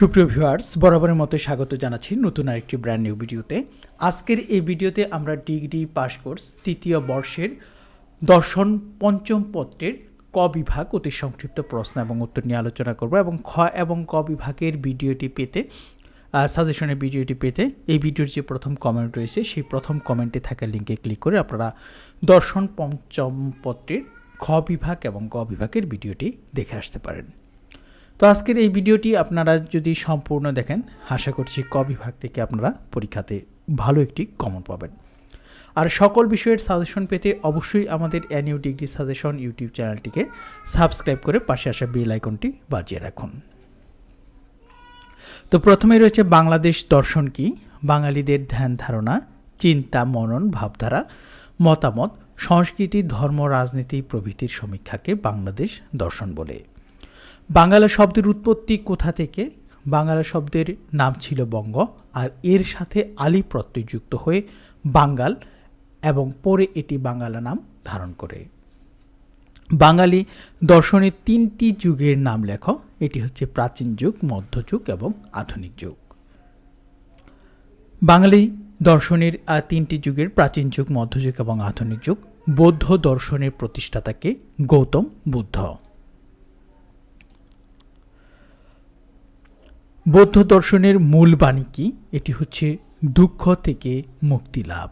সুপ্রিয় ভিউয়ার্স, বরাবরের মতো স্বাগত জানাচ্ছি নতুন আরেকটি ব্র্যান্ড নিউ ভিডিওতে। আজকের এই ভিডিওতে আমরা ডিগ্রি পাস কোর্স তৃতীয় বর্ষের দর্শন পঞ্চম পত্রের ক বিভাগ অতি সংক্ষিপ্ত প্রশ্ন এবং উত্তর নিয়ে আলোচনা করব এবং খ এবং ক বিভাগের ভিডিওটি পেতে সাজেশনের ভিডিওটি পেতে এই ভিডিওর যে প্রথম কমেন্ট রয়েছে, সেই প্রথম কমেন্টে থাকা লিঙ্কে ক্লিক করে আপনারা দর্শন পঞ্চম পত্রের খ বিভাগ এবং ক বিভাগের ভিডিওটি দেখে আসতে পারেন। তো আজকের এই ভিডিওটি আপনারা যদি সম্পূর্ণ দেখেন, আশা করছি ক বিভাগ থেকে আপনারা পরীক্ষাতে ভালো একটি কমন পাবেন। আর সকল বিষয়ের সাজেশন পেতে অবশ্যই আমাদের অ্যানিউ ডিগ্রি সাজেশন ইউটিউব চ্যানেলটিকে সাবস্ক্রাইব করে পাশে আসা বেল আইকনটি বাজিয়ে রাখুন। তো প্রথমে রয়েছে বাংলাদেশ দর্শন কি? বাঙালিদের ধ্যান ধারণা, চিন্তা, মনন, ভাবধারা, মতামত, সংস্কৃতি, ধর্ম, রাজনীতি প্রভৃতির সমীক্ষাকে বাংলাদেশ দর্শন বলে। বাংলা শব্দের উৎপত্তি কোথা থেকে? বাংলা শব্দের নাম ছিল বঙ্গ, আর এর সাথে আলী প্রত্যয় যুক্ত হয়ে বাঙ্গাল এবং পরে এটি বাঙ্গালা নাম ধারণ করে। বাঙালি দর্শনের তিনটি যুগের নাম লেখ। এটি হচ্ছে প্রাচীন যুগ মধ্যযুগ এবং আধুনিক যুগ। বাঙালি দর্শনের তিনটি যুগের প্রাচীন যুগ মধ্যযুগ এবং আধুনিক যুগ। বৌদ্ধ দর্শনের প্রতিষ্ঠাতাকে গৌতম বুদ্ধ। বৌদ্ধ দর্শনের মূল বাণী কি? এটি হচ্ছে দুঃখ থেকে মুক্তি লাভ।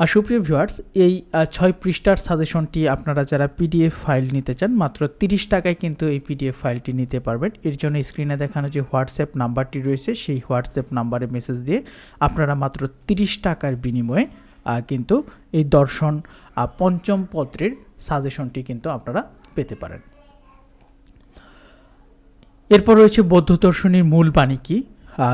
আর সুপ্রিয় ভিউয়ার্স, এই ছয় পৃষ্ঠার সাজেশনটি আপনারা যারা পিডিএফ ফাইল নিতে চান, মাত্র তিরিশ টাকায় কিন্তু এই পিডিএফ ফাইলটি নিতে পারবেন। এর জন্য স্ক্রিনে দেখানো যে হোয়াটসঅ্যাপ নাম্বারটি রয়েছে, সেই হোয়াটসঅ্যাপ নাম্বারে মেসেজ দিয়ে আপনারা মাত্র তিরিশ টাকার বিনিময়ে কিন্তু এই দর্শন পঞ্চম পত্রের সাজেশনটি কিন্তু আপনারা পেতে পারেন। এরপর রয়েছে বৌদ্ধ দর্শনের মূল বাণী কি?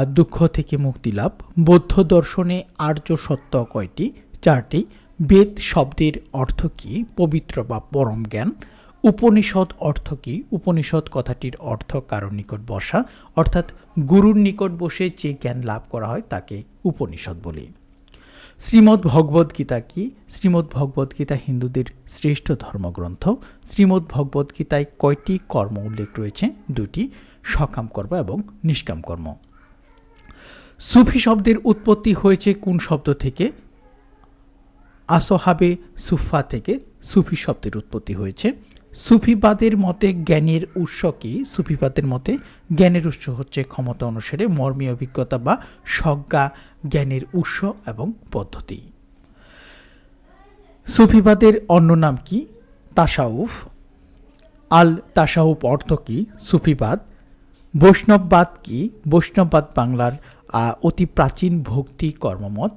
দুঃখ থেকে মুক্তি লাভ। বৌদ্ধ দর্শনে আর্য সত্য কয়টি? চারটি। বেদ শব্দের অর্থ কি? পবিত্র বা পরম জ্ঞান। উপনিষদ অর্থ কি? উপনিষদ কথাটির অর্থ কারোর নিকট বসা। অর্থাৎ গুরুর নিকট বসে যে জ্ঞান লাভ করা হয় তাকে উপনিষদ বলে। শ্রীমদ্ ভগবদ গীতা কি? শ্রীমদ্ ভগবদ গীতা হিন্দুদের শ্রেষ্ঠ ধর্মগ্রন্থ। শ্রীমদ্ ভগবদ গীতায় কয়টি কর্ম উল্লেখ রয়েছে? দুটি, সকাম কর্ম এবং নিষ্কাম কর্ম। সুফি শব্দের উৎপত্তি হয়েছে কোন শব্দ থেকে? আসহাবে সুফা থেকে সুফি শব্দের উৎপত্তি হয়েছে। সুফিবাদের মতে জ্ঞানের উৎস কি? সুফিবাদের মতে জ্ঞানের উৎস হচ্ছে ক্ষমতা অনুসারে মর্মীয় অভিজ্ঞতা বা সজ্ঞা জ্ঞানের উৎস এবং পদ্ধতি। সুফিবাদের অন্য নাম কি? তাসাউফ। আল তাসাউফ অর্থ কি? সুফিবাদ। বৈষ্ণববাদ কি? বৈষ্ণববাদ বাংলার অতি প্রাচীন ভক্তি কর্মমত।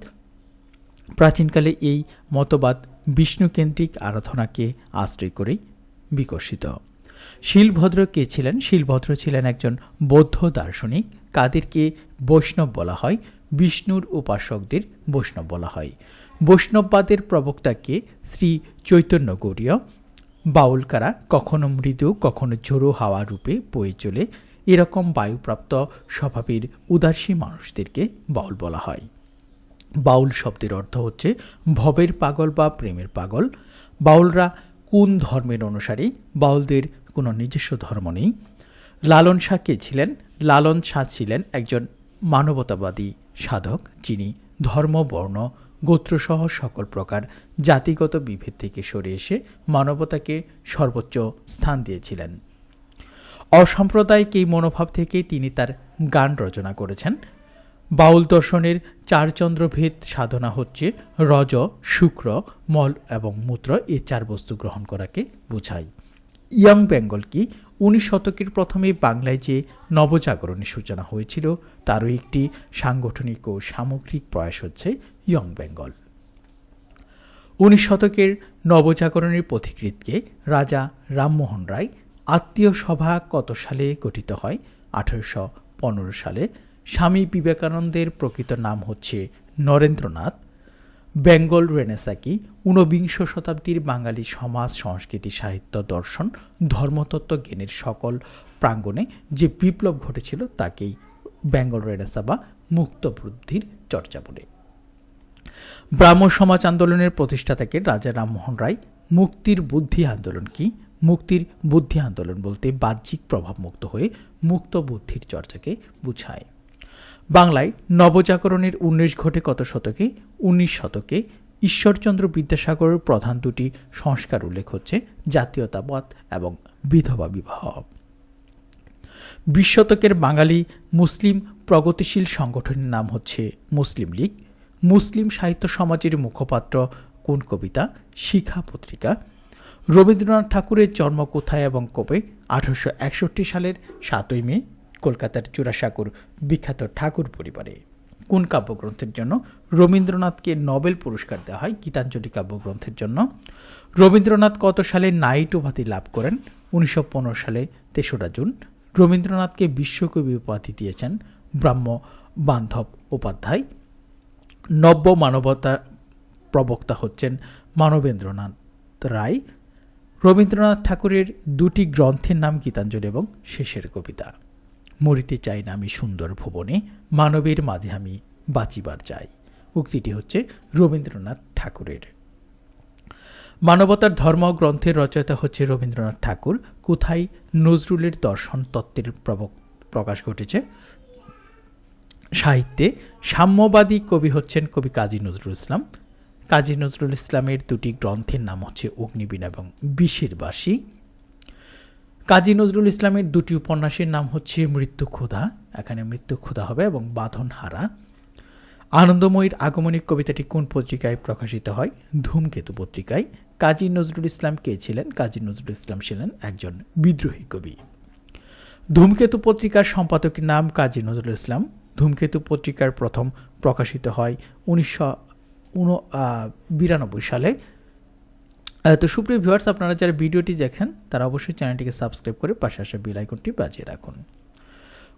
প্রাচীনকালে এই মতবাদ বিষ্ণুকেন্দ্রিক আরাধনাকে আশ্রয় করেই বিকশিত। শিলভদ্র কে ছিলেন? শিলভদ্র ছিলেন একজন বৌদ্ধ দার্শনিক। কাদেরকে বৈষ্ণব বলা হয়। বিষ্ণুর উপাসকদের বৈষ্ণব বলা হয়। বৈষ্ণববাদের প্রবক্তাকে শ্রী চৈতন্য গৌরীয় বাউলকারা কখনো মৃদু, কখনো ঝোড়ো হাওয়া রূপে বয়ে চলে। এরকম বায়ুপ্রাপ্ত স্বভাবের উদাসী মানুষদেরকে বাউল বলা হয়। বাউল শব্দের অর্থ হচ্ছে ভবের পাগল বা প্রেমের পাগল। বাউলরা কোন ধর্মের অনুসারী? বাউলদের কোনো নিজস্ব ধর্ম নেই। লালন শাহ কে ছিলেন? লালন শাহ ছিলেন একজন মানবতাবাদী সাধক যিনি ধর্ম, বর্ণ গোত্রসহ সকল প্রকার জাতিগত বিভেদ থেকে সরে এসে মানবতাকে সর্বোচ্চ স্থান দিয়েছিলেন। অসাম্প্রদায়িক এই মনোভাব থেকেই তিনি তার গান রচনা করেছেন। বাউল দর্শনের চার চন্দ্রভেদ সাধনা হচ্ছে রজ, শুক্র, মল এবং মূত্র এই চার বস্তু গ্রহণ করাকে বোঝায়। ইয়ং বেঙ্গল কি উনিশ শতকের প্রথমে বাংলায় যে নবজাগরণের সূচনা হয়েছিল, তারও একটি সাংগঠনিক ও সামগ্রিক প্রয়াস হচ্ছে ইয়ং বেঙ্গল। উনিশ শতকের নবজাগরণের পথিকৃতকে রাজা রামমোহন রায় আত্মীয় সভা কত সালে গঠিত হয়? আঠারোশো পনেরো সালে স্বামী বিবেকানন্দের প্রকৃত নাম হচ্ছে নরেন্দ্রনাথ, বেঙ্গল রেনেসাকি, ঊনবিংশ শতাব্দীর বাঙালি সমাজ, সংস্কৃতি, সাহিত্য, দর্শন, ধর্মতত্ত্ব জ্ঞানের সকল প্রাঙ্গণে যে বিপ্লব ঘটেছিল তাকেই বেঙ্গল রেনেসা বা মুক্ত বুদ্ধির চর্চা বলে। ব্রাহ্ম সমাজ আন্দোলনের প্রতিষ্ঠাতাকে রাজা রামমোহন রায়, মুক্তির বুদ্ধি আন্দোলন কি? মুক্তির বুদ্ধি আন্দোলন বলতে বাহ্যিক প্রভাবমুক্ত হয়ে মুক্ত বুদ্ধির চর্চাকে বুঝায়। বাংলায় নবজাগরণের উন্মেষ ঘটে কত শতকে? উনিশ শতকে ঈশ্বরচন্দ্র বিদ্যাসাগরের প্রধান দুটি সংস্কার উল্লেখ হচ্ছে জাতীয়তাবাদ এবং বিধবা বিবাহ। বিশ শতকের বাঙালি মুসলিম প্রগতিশীল সংগঠনের নাম হচ্ছে মুসলিম লীগ। মুসলিম সাহিত্য সমাজের মুখপাত্র কোন কবিতা? শিখা পত্রিকা। রবীন্দ্রনাথ ঠাকুরের জন্ম কোথায় এবং কবে? আঠারোশো একষট্টি সালের সাতই মে কলকাতার চূড়াসাগর বিখ্যাত ঠাকুর পরিবারে। কোন কাব্যগ্রন্থের জন্য রবীন্দ্রনাথকে নোবেল পুরস্কার দেওয়া হয়? গীতাঞ্জলি কাব্যগ্রন্থের জন্য। রবীন্দ্রনাথ কত সালে নাইট উপাধি লাভ করেন? উনিশশো পনেরো সালে তেসরা জুন। রবীন্দ্রনাথকে বিশ্বকবি উপাধি দিয়েছেন ব্রাহ্ম বান্ধব উপাধ্যায়। নব্য মানবতা প্রবক্তা হচ্ছেন মানবেন্দ্রনাথ রায়। রবীন্দ্রনাথ ঠাকুরের দুটি গ্রন্থের নাম গীতাঞ্জলি এবং শেষের কবিতা। মরিতে চাই না আমি সুন্দর ভুবনে, মানবের মাঝে আমি বাঁচিবার চাই। উক্তিটি হচ্ছে রবীন্দ্রনাথ ঠাকুরের। মানবতার ধর্ম গ্রন্থের রচয়িতা হচ্ছে রবীন্দ্রনাথ ঠাকুর। কোথায় নজরুলের দর্শন তত্ত্বের প্রকাশ ঘটেছে? সাহিত্যে সাম্যবাদী কবি হচ্ছেন কবি কাজী নজরুল ইসলাম। কাজী নজরুল ইসলামের দুটি গ্রন্থের নাম হচ্ছে অগ্নিবীণ এবং বিশির বাসী। কাজী নজরুল ইসলামের দুটি উপন্যাসের নাম হচ্ছে মৃত্যু ক্ষুধা, এখানে মৃত্যু ক্ষুধা হবে, এবং বাঁধন হারা আনন্দময়ীর আগমনিক কবিতাটি কোন পত্রিকায় প্রকাশিত হয়? ধূমকেতু পত্রিকায়। কাজী নজরুল ইসলাম কে ছিলেন? কাজী নজরুল ইসলাম ছিলেন একজন বিদ্রোহী কবি। ধূমকেতু পত্রিকার সম্পাদকের নাম কাজী নজরুল ইসলাম। ধূমকেতু পত্রিকার প্রথম প্রকাশিত হয় উনিশশো বিরানব্বই সালে। তো সুপ্রিয় ভিউয়ার্স আপনারা যারা ভিডিওটি দেখছেন, তারা অবশ্যই চ্যানেলটিকে সাবস্ক্রাইব করে পাশে আসা বেল আইকনটি বাজিয়ে রাখুন।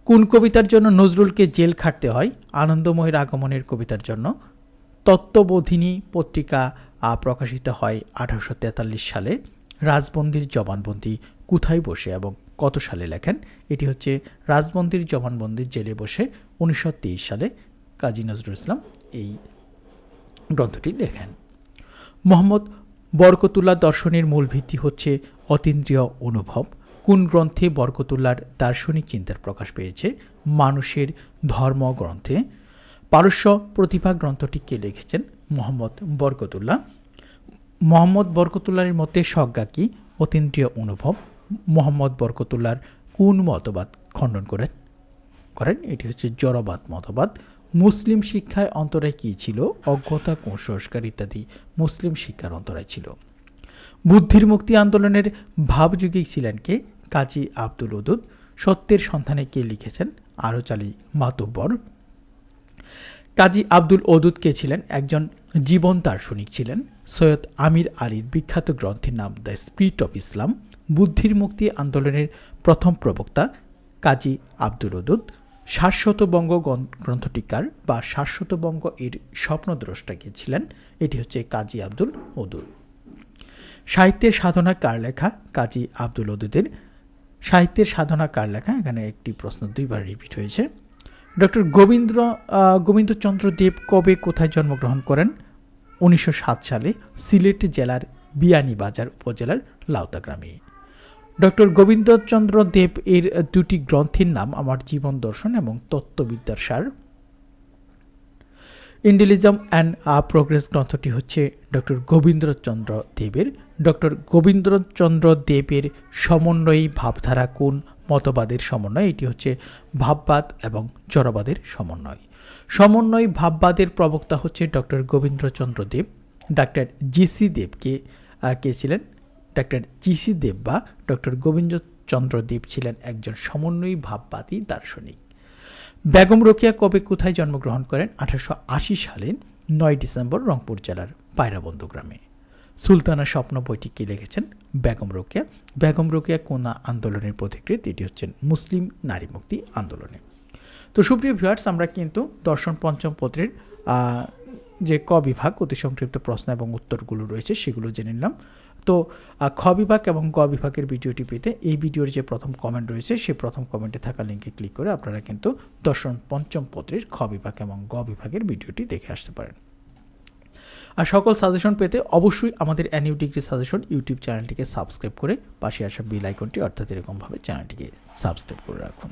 কোন কবিতার জন্য নজরুলকে জেল খাটতে হয়? আনন্দময়ের আগমনের কবিতার জন্য। তত্ত্ববোধিনী পত্রিকা প্রকাশিত হয় আঠারোশো তেতাল্লিশ সালে। রাজবন্দির জবানবন্দি কোথায় বসে এবং কত সালে লেখেন? এটি হচ্ছে রাজবন্দির জবানবন্দির জেলে বসে উনিশশো তেইশ সালে কাজী নজরুল ইসলাম এই গ্রন্থটি লেখেন। মোহাম্মদ বরকতুল্লাহ দর্শনের মূল ভিত্তি হচ্ছে অতীন্দ্রিয় অনুভব। কোন গ্রন্থে বরকতুল্লার দার্শনিক চিন্তার প্রকাশ পেয়েছে? মানুষের ধর্ম গ্রন্থে পারস্য প্রতিভা গ্রন্থটি কে লিখেছেন? মোহাম্মদ বরকতুল্লাহ। মোহাম্মদ বরকতুল্লাহের মতে সজ্ঞা কি? অতীন্দ্রিয় অনুভব। মোহাম্মদ বরকতুল্লার কোন মতবাদ খণ্ডন করেন? করেন? এটি হচ্ছে জড়বাদ মতবাদ। মুসলিম শিক্ষায় অন্তরায় কী ছিল? অজ্ঞতা, কুসংস্কার ইত্যাদি মুসলিম শিক্ষার অন্তরায় ছিল। বুদ্ধির মুক্তি আন্দোলনের ভাবযুগী ছিলেন কে? কাজী আব্দুল ওদুদ সত্যের সন্ধানে কে লিখেছেন? আরোচালি মাতব্বর। কাজী আব্দুল ওদুদ কে ছিলেন? একজন জীবন দার্শনিক ছিলেন। সৈয়দ আমির আলীর বিখ্যাত গ্রন্থের নাম দ্য স্পিরিট অফ ইসলাম। বুদ্ধির মুক্তি আন্দোলনের প্রথম প্রবক্তা কাজী আব্দুল ওদুদ শাশ্বতবঙ্গ গ্রন্থটিকার বা শাশ্বতবঙ্গ এর স্বপ্নদ্রষ্টা কে ছিলেন, এটি হচ্ছে কাজী আব্দুল ওদুদ। সাহিত্যের সাধনা কার লেখা? কাজী আব্দুল ওদুদের। সাহিত্যের সাধনা কার লেখা? এখানে একটি প্রশ্ন দুইবার রিপিট হয়েছে। ডক্টর গোবিন্দ্র গোবিন্দচন্দ্র দেব কবে কোথায় জন্মগ্রহণ করেন? উনিশশো সাত সালে সিলেট জেলার বিয়ানীবাজার উপজেলার লাউতা গ্রামে ডক্টর গোবিন্দচন্দ্র দেব এর দুটি গ্রন্থের নাম আমার জীবন দর্শন এবং তত্ত্ববিদ্যার সার। ইন্ডিলিজম অ্যান্ড আ প্রোগ্রেস গ্রন্থটি হচ্ছে ডক্টর গোবিন্দচন্দ্র দেবের। ডক্টর গোবিন্দচন্দ্র দেবের সমন্বয়ী ভাবধারা কোন মতবাদের সমন্বয়? এটি হচ্ছে ভাববাদ এবং জড়বাদের সমন্বয়। সমন্বয় ভাববাদের প্রবক্তা হচ্ছে doctor Govindachandra Dev. Doctor GC দেবকে কে ছিলেন? ডাক্তার জিসি দেব বা ডক্টর গোবিন্দচন্দ্র দেব ছিলেন একজন সমন্বয়ী ভাববাদী দার্শনিক। বেগম রোকিয়া কবে কোথায় জন্মগ্রহণ করেন? আঠারোশো সালে নয় ডিসেম্বর রংপুর জেলার পায়রাবন্ধু গ্রামে। সুলতানা স্বপ্ন বইটিকে লিখেছেন? বেগম রোকিয়া। বেগম রোকিয়া কোনা আন্দোলনের প্রতিকৃত এটি হচ্ছেন মুসলিম নারী মুক্তি আন্দোলনে। তো সুপ্রিয় ভিউয়ার্স, আমরা কিন্তু দর্শন পঞ্চম পত্রের যে ক বিভাগ অতি সংক্ষিপ্ত প্রশ্ন এবং উত্তরগুলো রয়েছে সেগুলো জেনে নিলাম। তো খ বিভাগ এবং গ বিভাগের ভিডিওটি পেতে এই ভিডিওর যে প্রথম কমেন্ট রয়েছে সেই প্রথম কমেন্টে থাকা লিঙ্কে ক্লিক করে আপনারা কিন্তু দর্শন পঞ্চম পত্রের খ বিভাগ এবং গ বিভাগের ভিডিওটি দেখে আসতে পারেন। আর সকল সাজেশন পেতে অবশ্যই আমাদের অ্যানিউ ডিগ্রি সাজেশন ইউটিউব চ্যানেলটিকে সাবস্ক্রাইব করে পাশে আসা বেল আইকনটি অর্থাৎ এরকমভাবে চ্যানেলটিকে সাবস্ক্রাইব করে রাখুন।